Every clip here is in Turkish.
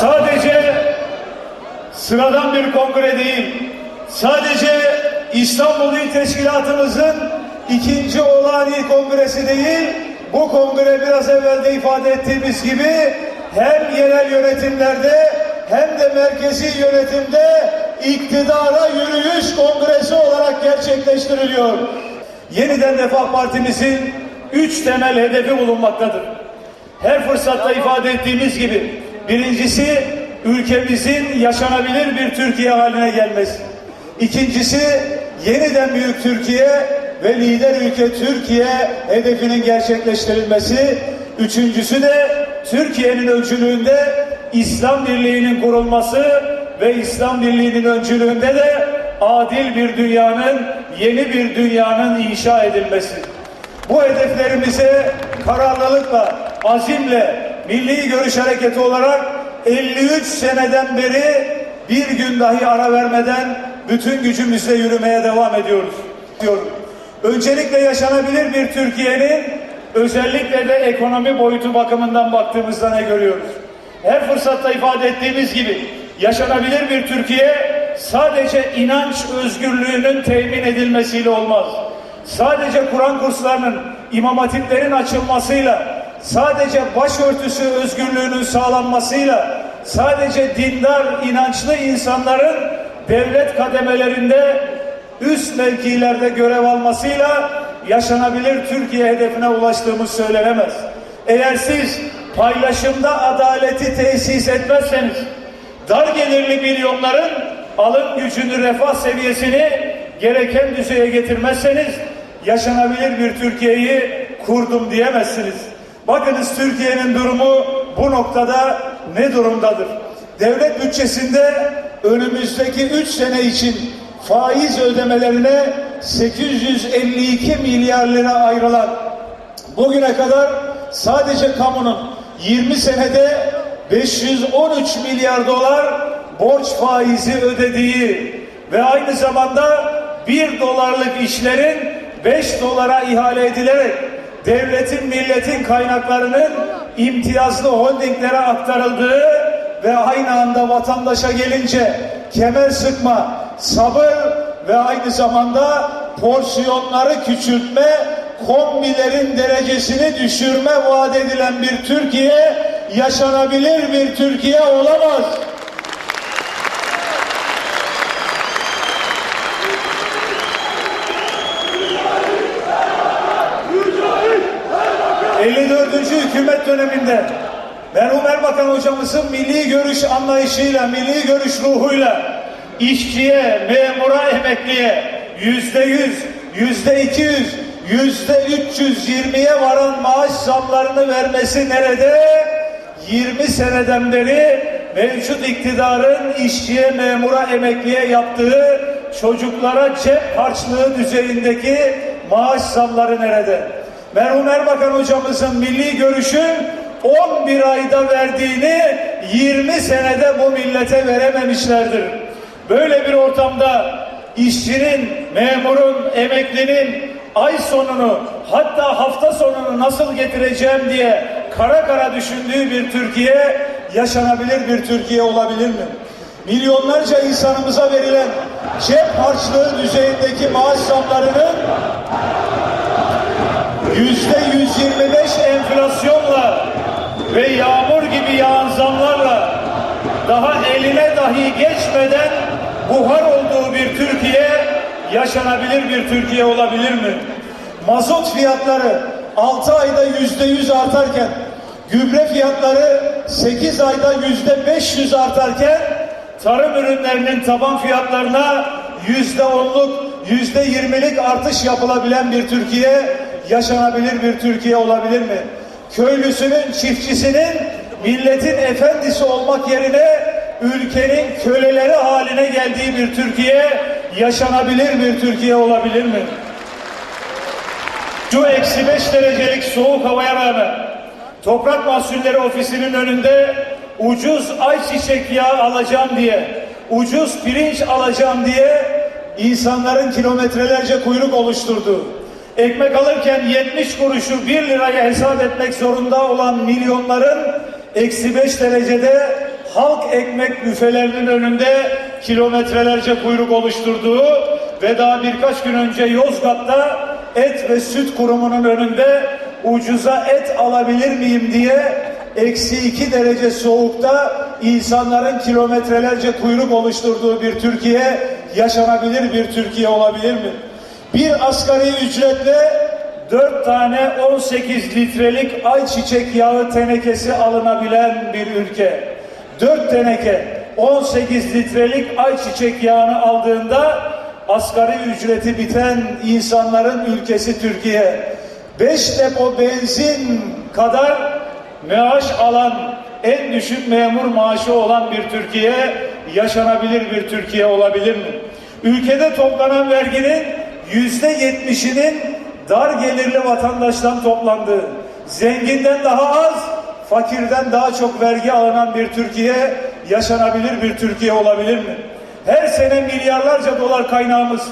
Sadece sıradan bir kongre değil, sadece İstanbul İl Teşkilatımızın ikinci olağan il kongresi değil, bu kongre biraz evvel de ifade ettiğimiz gibi hem yerel yönetimlerde hem de merkezi yönetimde iktidara yürüyüş kongresi olarak gerçekleştiriliyor. Yeniden Refah Partimizin üç temel hedefi bulunmaktadır. Her fırsatta ifade ettiğimiz gibi birincisi ülkemizin yaşanabilir bir Türkiye haline gelmesi. İkincisi yeniden büyük Türkiye ve lider ülke Türkiye hedefinin gerçekleştirilmesi. Üçüncüsü de Türkiye'nin öncülüğünde İslam Birliği'nin kurulması ve İslam Birliği'nin öncülüğünde de adil bir dünyanın, yeni bir dünyanın inşa edilmesi. Bu hedeflerimize kararlılıkla, azimle, milli görüş hareketi olarak 53 seneden beri bir gün dahi ara vermeden bütün gücümüzle yürümeye devam ediyoruz. diyorum. Öncelikle yaşanabilir bir Türkiye'nin özellikle de ekonomi boyutu bakımından baktığımızda ne görüyoruz? Her fırsatta ifade ettiğimiz gibi yaşanabilir bir Türkiye sadece inanç özgürlüğünün temin edilmesiyle olmaz sadece Kur'an kurslarının, imam hatiplerin açılmasıyla, sadece başörtüsü özgürlüğünün sağlanmasıyla, sadece dindar, inançlı insanların devlet kademelerinde üst mevkilerde görev almasıyla yaşanabilir Türkiye hedefine ulaştığımız söylenemez. Eğer siz paylaşımda adaleti tesis etmezseniz, dar gelirli milyonların alım gücünü, refah seviyesini gereken düzeye getirmezseniz yaşanabilir bir Türkiye'yi kurdum diyemezsiniz. Bakınız Türkiye'nin durumu bu noktada ne durumdadır? Devlet bütçesinde önümüzdeki 3 sene için faiz ödemelerine 852 milyar lira ayrılan bugüne kadar sadece kamunun 20 senede 513 milyar dolar borç faizi ödediği ve aynı zamanda 1 dolarlık işlerin 5 dolara ihale edilerek devletin milletin kaynaklarının imtiyazlı holdinglere aktarıldığı ve aynı anda vatandaşa gelince kemer sıkma, sabır ve aynı zamanda porsiyonları küçültme, kombilerin derecesini düşürme vaat edilen bir Türkiye yaşanabilir bir Türkiye olamaz. ...54. hükümet döneminde... ...merhum Erbakan hocamızın milli görüş anlayışıyla... ...milli görüş ruhuyla... ...işçiye, memura, emekliye... ...yüzde yüz, yüzde iki yüz... ...yüzde üç yüz yirmiye varan maaş zamlarını vermesi nerede? 20 seneden beri mevcut iktidarın işçiye, memura, emekliye yaptığı çocuklara cep harçlığı düzeyindeki maaş zamları nerede? Merhum Erbakan hocamızın milli görüşün 11 ayda verdiğini 20 senede bu millete verememişlerdir. Böyle bir ortamda işçinin, memurun, emeklinin ay sonunu hatta hafta sonunu nasıl getireceğim diye kara kara düşündüğü bir Türkiye yaşanabilir bir Türkiye olabilir mi? Milyonlarca insanımıza verilen cep harçlığı düzeyindeki maaş zamlarının yüzde 125 enflasyonla ve yağmur gibi yağan zamlarla daha eline dahi geçmeden buhar olduğu bir Türkiye yaşanabilir bir Türkiye olabilir mi? Mazot fiyatları 6 ayda yüzde yüz artarken gübre fiyatları 8 ayda yüzde 500 artarken tarım ürünlerinin taban fiyatlarına yüzde onluk, yüzde yirmilik artış yapılabilen bir Türkiye yaşanabilir bir Türkiye olabilir mi? Köylüsünün, çiftçisinin milletin efendisi olmak yerine ülkenin köleleri haline geldiği bir Türkiye yaşanabilir bir Türkiye olabilir mi? Şu eksi beş derecelik soğuk havaya rağmen Toprak Mahsulleri Ofisi'nin önünde ucuz ayçiçek yağı alacağım diye, ucuz pirinç alacağım diye insanların kilometrelerce kuyruk oluşturdu. Ekmek alırken 70 kuruşu 1 liraya hesap etmek zorunda olan milyonların eksi 5 derecede halk ekmek büfelerinin önünde kilometrelerce kuyruk oluşturduğu ve daha birkaç gün önce Yozgat'ta et ve süt kurumunun önünde ucuza et alabilir miyim diye eksi 2 derece soğukta insanların kilometrelerce kuyruk oluşturduğu bir Türkiye yaşanabilir bir Türkiye olabilir mi? Bir asgari ücretle 4 tane 18 litrelik ayçiçek yağı tenekesi alınabilen bir ülke. 4 teneke 18 litrelik ayçiçek yağını aldığında asgari ücreti biten insanların ülkesi Türkiye. 5 depo benzin kadar maaş alan en düşük memur maaşı olan bir Türkiye yaşanabilir bir Türkiye olabilir mi? Ülkede toplanan verginin yüzde yetmişinin dar gelirli vatandaştan toplandığı, zenginden daha az, fakirden daha çok vergi alınan bir Türkiye yaşanabilir bir Türkiye olabilir mi? Her sene milyarlarca dolar kaynağımız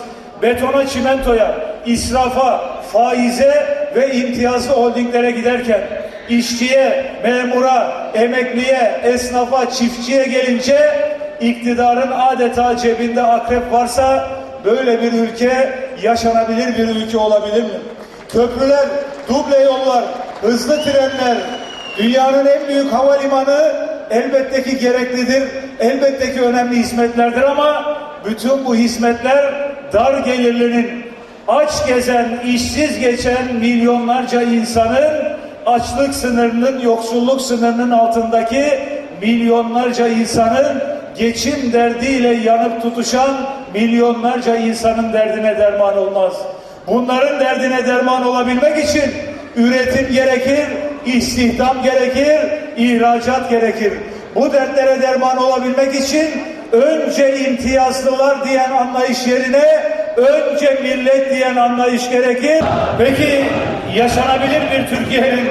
betona, çimentoya, israfa, faize ve imtiyazlı holdinglere giderken işçiye, memura, emekliye, esnafa, çiftçiye gelince iktidarın adeta cebinde akrep varsa böyle bir ülke yaşanabilir bir ülke olabilir mi? Köprüler, duble yollar, hızlı trenler, dünyanın en büyük havalimanı elbette ki gereklidir, elbette ki önemli hizmetlerdir ama bütün bu hizmetler dar gelirlinin aç gezen, işsiz geçen milyonlarca insanın açlık sınırının, yoksulluk sınırının altındaki milyonlarca insanın geçim derdiyle yanıp tutuşan milyonlarca insanın derdine derman olmaz. Bunların derdine derman olabilmek için üretim gerekir, istihdam gerekir, ihracat gerekir. Bu dertlere derman olabilmek için önce imtiyazlılar diyen anlayış yerine önce millet diyen anlayış gerekir. Peki yaşanabilir bir Türkiye'nin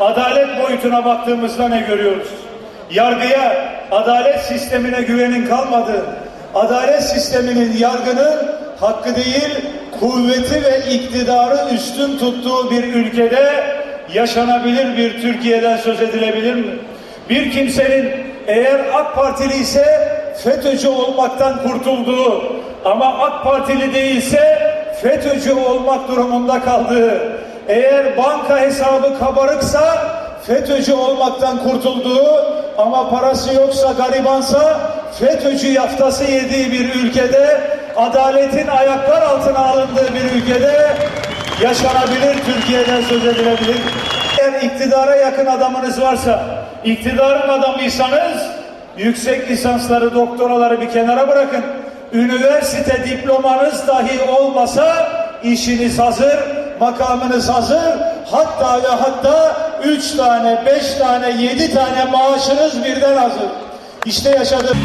adalet boyutuna baktığımızda ne görüyoruz? Yargıya, adalet sistemine güvenin kalmadı. Adalet sisteminin yargının hakkı değil, kuvveti ve iktidarı üstün tuttuğu bir ülkede yaşanabilir bir Türkiye'den söz edilebilir mi? Bir kimsenin eğer AK Partili ise FETÖ'cü olmaktan kurtulduğu ama AK Partili değilse FETÖ'cü olmak durumunda kaldığı, eğer banka hesabı kabarıksa FETÖ'cü olmaktan kurtulduğu ama parası yoksa garibansa FETÖ'cü yaftası yediği bir ülkede adaletin ayaklar altına alındığı bir ülkede yaşanabilir Türkiye'den söz edilebilir. Eğer iktidara yakın adamınız varsa, iktidarın adamıysanız yüksek lisansları, doktoraları bir kenara bırakın. Üniversite diplomanız dahi olmasa işiniz hazır, makamınız hazır. Hatta ve hatta üç tane, beş tane, yedi tane maaşınız birden hazır. İşte yaşadım.